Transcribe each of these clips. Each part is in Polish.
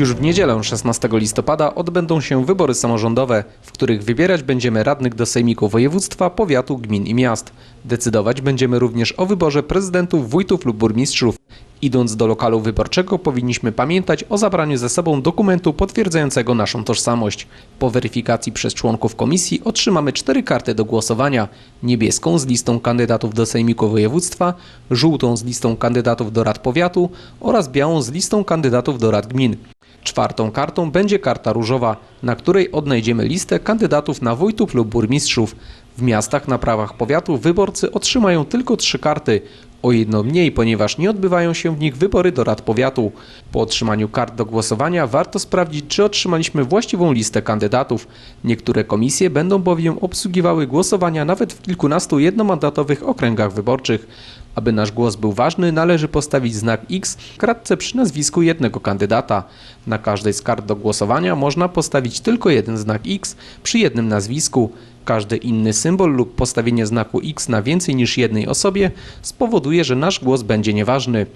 Już w niedzielę 16 listopada odbędą się wybory samorządowe, w których wybierać będziemy radnych do sejmiku województwa, powiatu, gmin i miast. Decydować będziemy również o wyborze prezydentów, wójtów lub burmistrzów. Idąc do lokalu wyborczego powinniśmy pamiętać o zabraniu ze sobą dokumentu potwierdzającego naszą tożsamość. Po weryfikacji przez członków komisji otrzymamy cztery karty do głosowania. Niebieską z listą kandydatów do sejmiku województwa, żółtą z listą kandydatów do rad powiatu oraz białą z listą kandydatów do rad gmin. Czwartą kartą będzie karta różowa, na której odnajdziemy listę kandydatów na wójtów lub burmistrzów. W miastach na prawach powiatu wyborcy otrzymają tylko trzy karty, o jedno mniej, ponieważ nie odbywają się w nich wybory do rad powiatu. Po otrzymaniu kart do głosowania warto sprawdzić, czy otrzymaliśmy właściwą listę kandydatów. Niektóre komisje będą bowiem obsługiwały głosowania nawet w kilkunastu jednomandatowych okręgach wyborczych. Aby nasz głos był ważny, należy postawić znak X w kratce przy nazwisku jednego kandydata. Na każdej z kart do głosowania można postawić tylko jeden znak X przy jednym nazwisku. Każdy inny symbol lub postawienie znaku X na więcej niż jednej osobie spowoduje, że nasz głos będzie nieważny.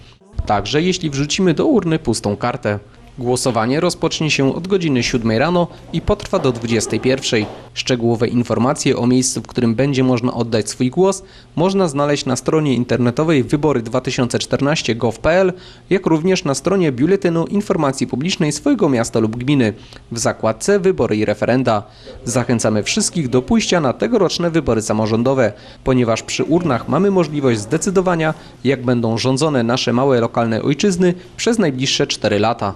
Także jeśli wrzucimy do urny pustą kartę. Głosowanie rozpocznie się od godziny 7 rano i potrwa do 21. Szczegółowe informacje o miejscu, w którym będzie można oddać swój głos, można znaleźć na stronie internetowej wybory2014.gov.pl, jak również na stronie Biuletynu Informacji Publicznej swojego miasta lub gminy w zakładce Wybory i referenda. Zachęcamy wszystkich do pójścia na tegoroczne wybory samorządowe, ponieważ przy urnach mamy możliwość zdecydowania, jak będą rządzone nasze małe lokalne ojczyzny przez najbliższe 4 lata.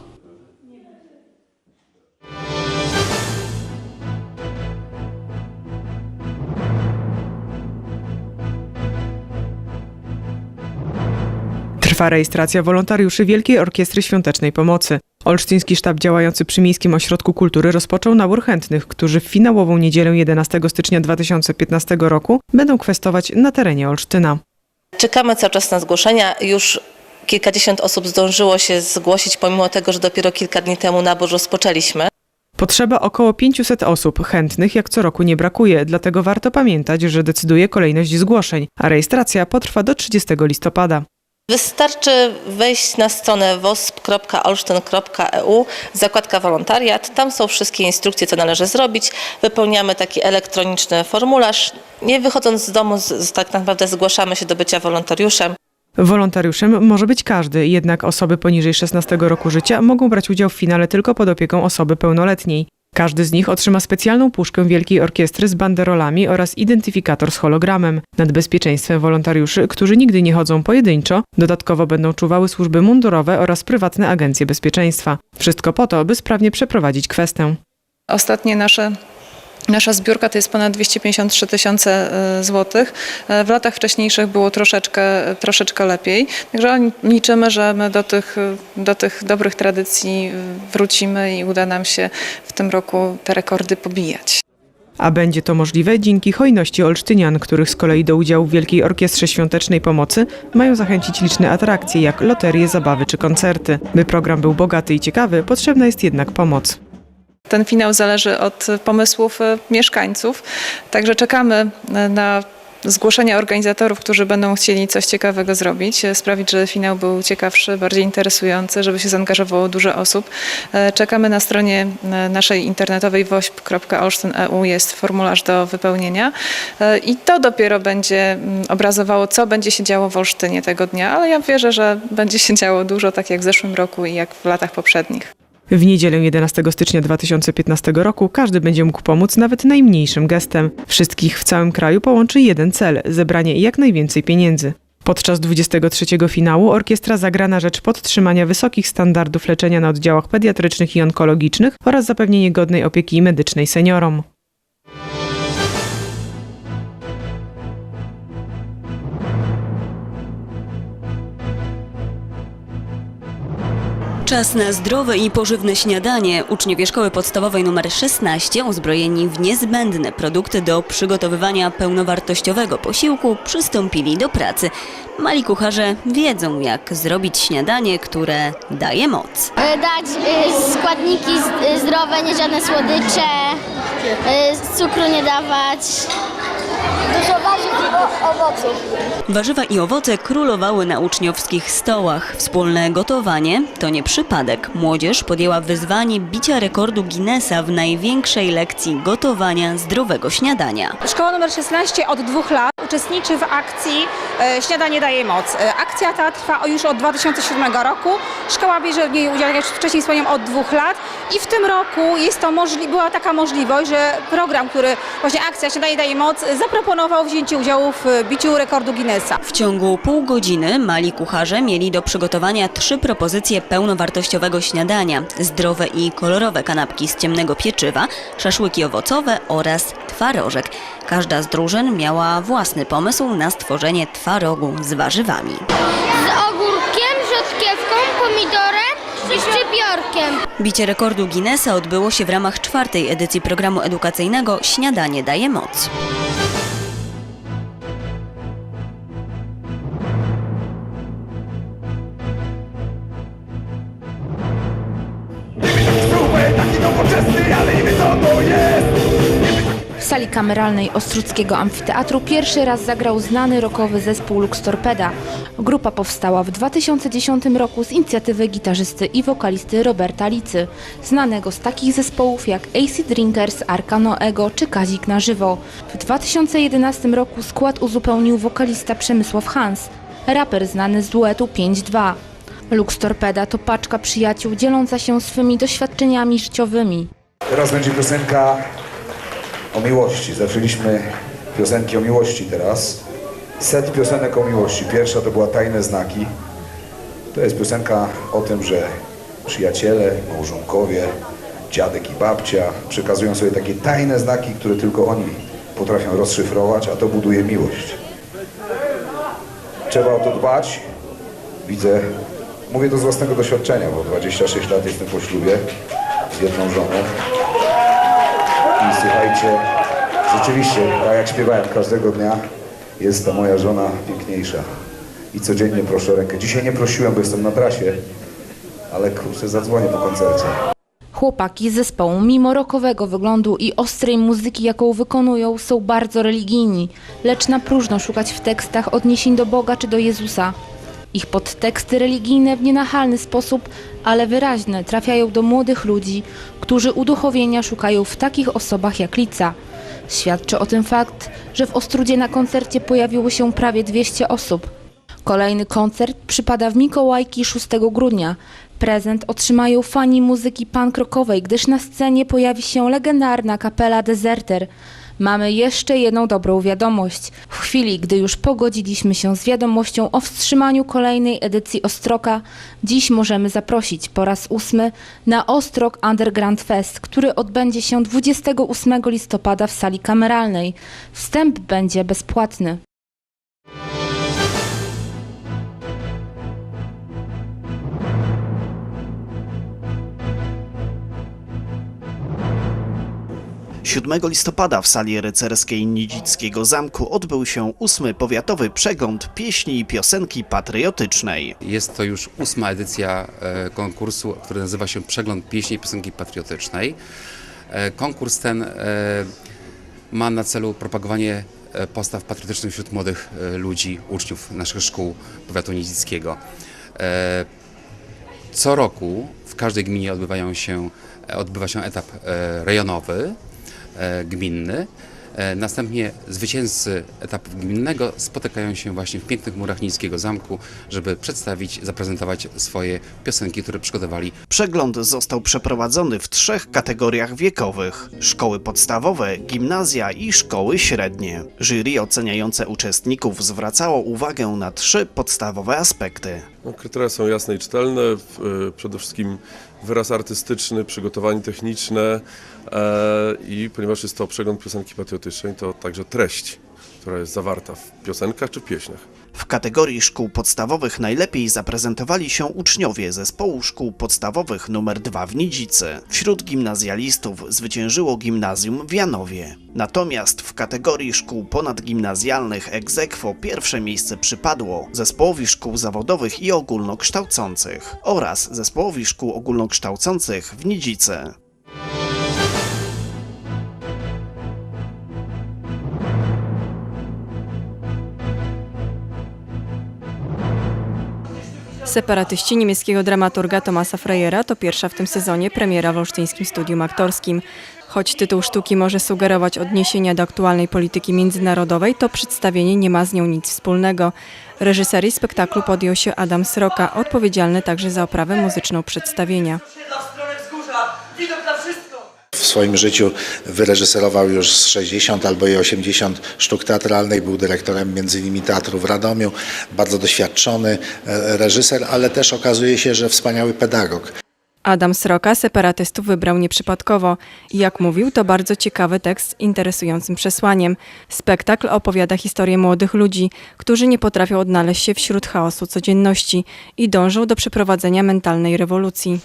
Trwa rejestracja wolontariuszy Wielkiej Orkiestry Świątecznej Pomocy. Olsztyński sztab działający przy Miejskim Ośrodku Kultury rozpoczął nabór chętnych, którzy w finałową niedzielę 11 stycznia 2015 roku będą kwestować na terenie Olsztyna. Czekamy cały czas na zgłoszenia. Już kilkadziesiąt osób zdążyło się zgłosić, pomimo tego, że dopiero kilka dni temu nabór rozpoczęliśmy. Potrzeba około 500 osób, chętnych jak co roku nie brakuje, dlatego warto pamiętać, że decyduje kolejność zgłoszeń, a rejestracja potrwa do 30 listopada. Wystarczy wejść na stronę wosp.olsztyn.eu, zakładka wolontariat. Tam są wszystkie instrukcje, co należy zrobić. Wypełniamy taki elektroniczny formularz. Nie wychodząc z domu, tak naprawdę zgłaszamy się do bycia wolontariuszem. Wolontariuszem może być każdy, jednak osoby poniżej 16 roku życia mogą brać udział w finale tylko pod opieką osoby pełnoletniej. Każdy z nich otrzyma specjalną puszkę Wielkiej Orkiestry z banderolami oraz identyfikator z hologramem. Nad bezpieczeństwem wolontariuszy, którzy nigdy nie chodzą pojedynczo, dodatkowo będą czuwały służby mundurowe oraz prywatne agencje bezpieczeństwa. Wszystko po to, by sprawnie przeprowadzić kwestę. Ostatnie nasze Nasza zbiórka to jest ponad 253 tysiące e, złotych. E, W latach wcześniejszych było troszeczkę, troszeczkę lepiej. Także liczymy, że my do tych, do tych dobrych tradycji wrócimy i uda nam się w tym roku te rekordy pobijać. A będzie to możliwe dzięki hojności olsztynian, których z kolei do udziału w Wielkiej Orkiestrze Świątecznej Pomocy mają zachęcić liczne atrakcje, jak loterie, zabawy czy koncerty. By program był bogaty i ciekawy, potrzebna jest jednak pomoc. Ten finał zależy od pomysłów e, mieszkańców, także czekamy e, na zgłoszenia organizatorów, którzy będą chcieli coś ciekawego zrobić, e, sprawić, żeby finał był ciekawszy, bardziej interesujący, żeby się zaangażowało dużo osób. Czekamy na stronie naszej internetowej wośp.olsztyn.eu jest formularz do wypełnienia i to dopiero będzie mm, obrazowało, co będzie się działo w Olsztynie tego dnia, ale ja wierzę, że będzie się działo dużo, tak jak w zeszłym roku i jak w latach poprzednich. W niedzielę 11 stycznia 2015 roku każdy będzie mógł pomóc nawet najmniejszym gestem. Wszystkich w całym kraju połączy jeden cel zebranie jak najwięcej pieniędzy. Podczas 23 finału orkiestra zagra na rzecz podtrzymania wysokich standardów leczenia na oddziałach pediatrycznych i onkologicznych oraz zapewnienie godnej opieki medycznej seniorom. Czas na zdrowe i pożywne śniadanie. Uczniowie szkoły podstawowej nr 16, uzbrojeni w niezbędne produkty do przygotowywania pełnowartościowego posiłku, przystąpili do pracy. Mali kucharze wiedzą, jak zrobić śniadanie, które daje moc. E, dać e, składniki e, zdrowe, nie żadne słodycze, cukru nie dawać. dużo warzyw owoców. Warzywa i owoce królowały na uczniowskich stołach. Wspólne gotowanie to nie przypadek. Młodzież podjęła wyzwanie bicia rekordu Guinnessa w największej lekcji gotowania zdrowego śniadania. Szkoła nr 16 od dwóch lat uczestniczy w akcji e, Śniadanie daje moc. E, Akcja ta trwa już od 2007 roku. Szkoła bierze w niej udział, jak już wcześniej wspomniałam, od dwóch lat i w tym roku jest to była taka możliwość, że program, który właśnie akcja Śniadanie daje moc zaproponował wzięcie udziału w e, biciu rekordu Guinnessa. W ciągu pół godziny mali kucharze mieli do przygotowania trzy propozycje pełnowartościowego śniadania: zdrowe i kolorowe kanapki z ciemnego pieczywa, szaszłyki owocowe oraz twarożek. Każda z drużyn miała własny pomysł na stworzenie twarogu z warzywami. Z ogórkiem, rzodkiewką, pomidorem i szczypiorkiem. Bicie rekordu Guinnessa odbyło się w ramach czwartej edycji programu edukacyjnego Śniadanie daje moc. Kameralnej Ostruckiego Amfiteatru pierwszy raz zagrał znany rockowy zespół Lux Torpeda. Grupa powstała w 2010 roku z inicjatywy gitarzysty i wokalisty Roberta Licy, znanego z takich zespołów jak AC Drinkers, Arkano Ego czy Kazik na żywo. W 2011 roku skład uzupełnił wokalista Przemysław Hans, raper znany z duetu 5-2. Lux Torpeda to paczka przyjaciół dzieląca się swymi doświadczeniami życiowymi. Teraz będzie piosenka o miłości. Zaczęliśmy piosenki o miłości teraz. Set piosenek o miłości. Pierwsza to była Tajne Znaki. To jest piosenka o tym, że przyjaciele, małżonkowie, dziadek i babcia przekazują sobie takie tajne znaki, które tylko oni potrafią rozszyfrować, a to buduje miłość. Trzeba o to dbać. Widzę, mówię to z własnego doświadczenia, bo 26 lat jestem po ślubie z jedną żoną. Słuchajcie, rzeczywiście, tak jak śpiewałem każdego dnia, jest ta moja żona piękniejsza. I codziennie proszę rękę. Dzisiaj nie prosiłem, bo jestem na trasie, ale kurczę, zadzwonię po koncercie. Chłopaki zespołu, mimo rokowego wyglądu i ostrej muzyki, jaką wykonują, są bardzo religijni, lecz na próżno szukać w tekstach odniesień do Boga czy do Jezusa. Ich podteksty religijne w nienachalny sposób, ale wyraźne, trafiają do młodych ludzi, którzy uduchowienia szukają w takich osobach jak Lica. Świadczy o tym fakt, że w Ostrudzie na koncercie pojawiło się prawie 200 osób. Kolejny koncert przypada w Mikołajki 6 grudnia. Prezent otrzymają fani muzyki punk rockowej, gdyż na scenie pojawi się legendarna kapela Deserter. Mamy jeszcze jedną dobrą wiadomość. W chwili, gdy już pogodziliśmy się z wiadomością o wstrzymaniu kolejnej edycji Ostroka, dziś możemy zaprosić po raz ósmy na Ostrok Underground Fest, który odbędzie się 28 listopada w sali kameralnej. Wstęp będzie bezpłatny. Siódmego listopada w sali rycerskiej Nidzickiego Zamku odbył się ósmy powiatowy przegląd pieśni i piosenki patriotycznej. Jest to już ósma edycja e, konkursu, który nazywa się Przegląd Pieśni i Piosenki Patriotycznej. E, Konkurs ten e, ma na celu propagowanie postaw patriotycznych wśród młodych ludzi, uczniów naszych szkół powiatu nidzickiego. Co roku w każdej gminie odbywają się, odbywa się etap rejonowy, gminny. E, Następnie zwycięzcy etapu gminnego spotykają się właśnie w pięknych murach Niskiego Zamku, żeby przedstawić, zaprezentować swoje piosenki, które przygotowali. Przegląd został przeprowadzony w trzech kategoriach wiekowych: szkoły podstawowe, gimnazja i szkoły średnie. Jury oceniające uczestników zwracało uwagę na trzy podstawowe aspekty. No, kryteria są jasne i czytelne. y, Przede wszystkim wyraz artystyczny, przygotowanie techniczne e, i ponieważ jest to przegląd piosenki patriotycznej, to także treść, która jest zawarta w piosenkach czy pieśniach. W kategorii szkół podstawowych najlepiej zaprezentowali się uczniowie zespołu szkół podstawowych nr 2 w Nidzicy. Wśród gimnazjalistów zwyciężyło gimnazjum w Janowie. Natomiast w kategorii szkół ponadgimnazjalnych aequo pierwsze miejsce przypadło zespołowi szkół zawodowych i ogólnokształcących oraz zespołowi szkół ogólnokształcących w Nidzicy. Separatyści niemieckiego dramaturga Tomasa Freyera to pierwsza w tym sezonie premiera w Olsztyńskim Studium Aktorskim. Choć tytuł sztuki może sugerować odniesienia do aktualnej polityki międzynarodowej, to przedstawienie nie ma z nią nic wspólnego. Reżyserii spektaklu podjął się Adam Sroka, odpowiedzialny także za oprawę muzyczną przedstawienia. W swoim życiu wyreżyserował już z 60 albo i 80 sztuk teatralnych. Był dyrektorem między innymi Teatru w Radomiu. Bardzo doświadczony e, reżyser, ale też okazuje się, że wspaniały pedagog. Adam Sroka separatystów wybrał nieprzypadkowo. Jak mówił, to bardzo ciekawy tekst z interesującym przesłaniem. Spektakl opowiada historię młodych ludzi, którzy nie potrafią odnaleźć się wśród chaosu codzienności i dążą do przeprowadzenia mentalnej rewolucji.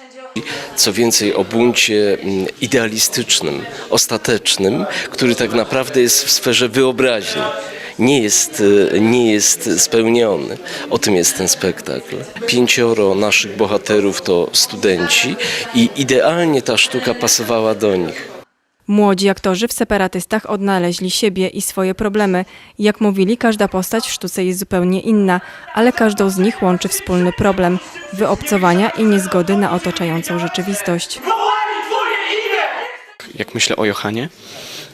Co więcej, o buncie mm, idealistycznym, ostatecznym, który tak naprawdę jest w sferze wyobraźni. Nie jest, e, nie jest spełniony. O tym jest ten spektakl. Pięcioro naszych bohaterów to studenci i idealnie ta sztuka pasowała do nich. Młodzi aktorzy w separatystach odnaleźli siebie i swoje problemy. Jak mówili, każda postać w sztuce jest zupełnie inna, ale każdą z nich łączy wspólny problem wyobcowania i niezgody na otaczającą rzeczywistość. Jak myślę o Johanie,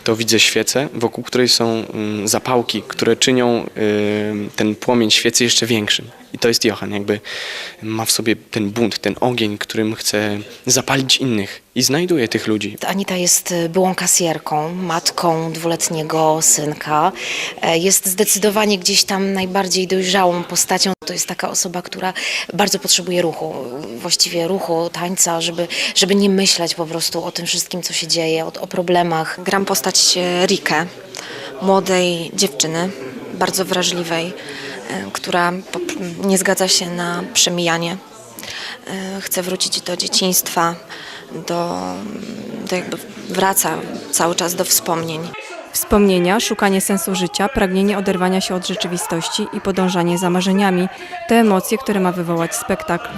to widzę świecę, wokół której są mm, zapałki, które czynią y, ten płomień świecy jeszcze większym. I to jest Johan, jakby ma w sobie ten bunt, ten ogień, którym chce zapalić innych i znajduje tych ludzi. Anita jest y, byłą kasjerką, matką dwuletniego synka. E, Jest zdecydowanie gdzieś tam najbardziej dojrzałą postacią. To jest taka osoba, która bardzo potrzebuje ruchu, właściwie ruchu, tańca, żeby, żeby nie myśleć po prostu o tym wszystkim, co się dzieje, o, o problemach. Gram postać e, Rikę, młodej dziewczyny, bardzo wrażliwej, e, która nie zgadza się na przemijanie. E, Chce wrócić do dzieciństwa, do, do jakby wraca cały czas do wspomnień. Wspomnienia, szukanie sensu życia, pragnienie oderwania się od rzeczywistości i podążanie za marzeniami to emocje, które ma wywołać spektakl.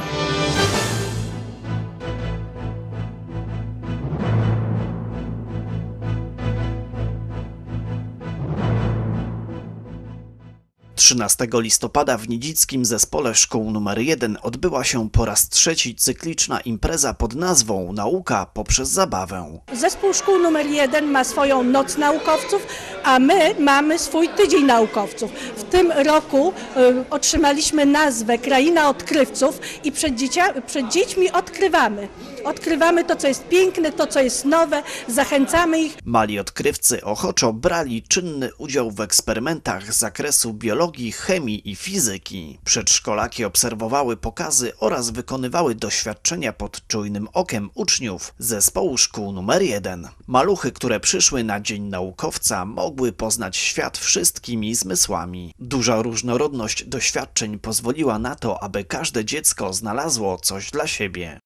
13 listopada w Nidzickim Zespole Szkół nr 1 odbyła się po raz trzeci cykliczna impreza pod nazwą Nauka poprzez zabawę. Zespół Szkół numer 1 ma swoją Noc Naukowców, a my mamy swój Tydzień Naukowców. W tym roku y, otrzymaliśmy nazwę Kraina Odkrywców i przed, dziecia, przed dziećmi odkrywamy. Odkrywamy to, co jest piękne, to, co jest nowe, zachęcamy ich. Mali odkrywcy ochoczo brali czynny udział w eksperymentach z zakresu biologii, chemii i fizyki. Przedszkolaki obserwowały pokazy oraz wykonywały doświadczenia pod czujnym okiem uczniów zespołu szkół numer 1. Maluchy, które przyszły na Dzień Naukowca, mogły poznać świat wszystkimi zmysłami. Duża różnorodność doświadczeń pozwoliła na to, aby każde dziecko znalazło coś dla siebie.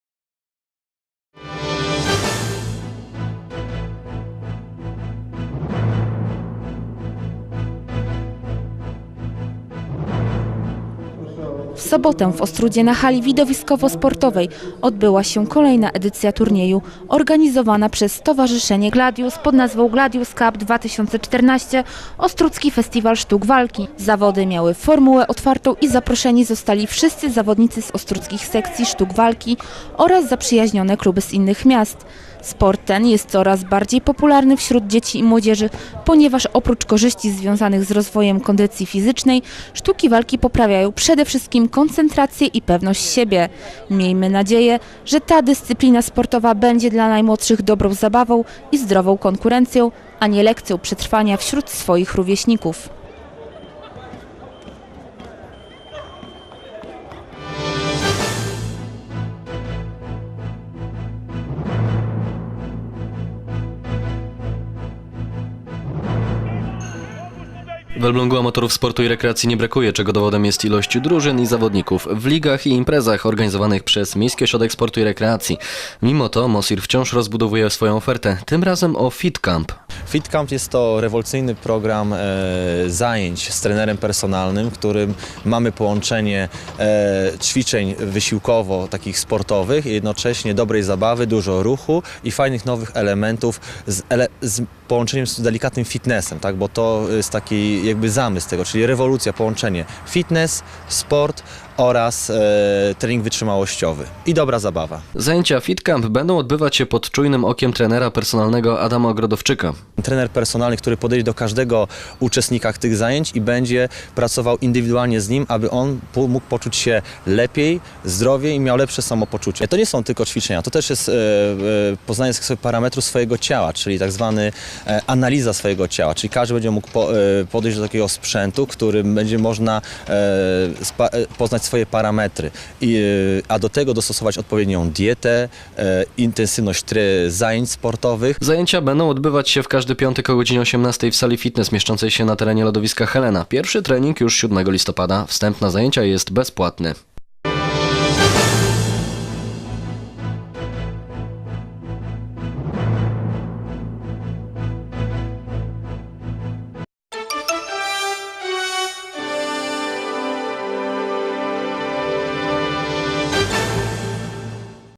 W sobotę w Ostrudzie na hali widowiskowo-sportowej odbyła się kolejna edycja turnieju organizowana przez Stowarzyszenie Gladius pod nazwą Gladius Cup 2014 Ostrucki Festiwal Sztuk Walki. Zawody miały formułę otwartą i zaproszeni zostali wszyscy zawodnicy z ostruckich sekcji sztuk walki oraz zaprzyjaźnione kluby z innych miast. Sport ten jest coraz bardziej popularny wśród dzieci i młodzieży, ponieważ oprócz korzyści związanych z rozwojem kondycji fizycznej, sztuki walki poprawiają przede wszystkim koncentrację i pewność siebie. Miejmy nadzieję, że ta dyscyplina sportowa będzie dla najmłodszych dobrą zabawą i zdrową konkurencją, a nie lekcją przetrwania wśród swoich rówieśników. W Elblągu amatorów sportu i rekreacji nie brakuje, czego dowodem jest ilość drużyn i zawodników w ligach i imprezach organizowanych przez Miejski Ośrodek Sportu i Rekreacji. Mimo to Mosir wciąż rozbudowuje swoją ofertę, tym razem o Fit Camp. Camp jest to rewolucyjny program e, zajęć z trenerem personalnym, którym mamy połączenie e, ćwiczeń wysiłkowo takich sportowych jednocześnie dobrej zabawy, dużo ruchu i fajnych nowych elementów z, ele, z połączeniem z delikatnym fitnessem, tak? bo to jest taki jakby zamysł tego, czyli rewolucja, połączenie fitness, sport, oraz e, trening wytrzymałościowy i dobra zabawa. Zajęcia FitCamp będą odbywać się pod czujnym okiem trenera personalnego Adama Ogrodowczyka. Trener personalny, który podejdzie do każdego uczestnika tych zajęć i będzie pracował indywidualnie z nim, aby on mógł poczuć się lepiej, zdrowiej i miał lepsze samopoczucie. To nie są tylko ćwiczenia, to też jest e, e, poznanie sobie parametrów swojego ciała, czyli tak zwany e, analiza swojego ciała, czyli każdy będzie mógł po, e, podejść do takiego sprzętu, którym będzie można e, spa, e, poznać swoje parametry, I, e, a do tego dostosować odpowiednią dietę, e, intensywność zajęć sportowych. Zajęcia będą odbywać się w każdy piątek o godzinie 18 w sali fitness mieszczącej się na terenie lodowiska Helena. Pierwszy trening już 7 listopada. Wstęp na zajęcia jest bezpłatny.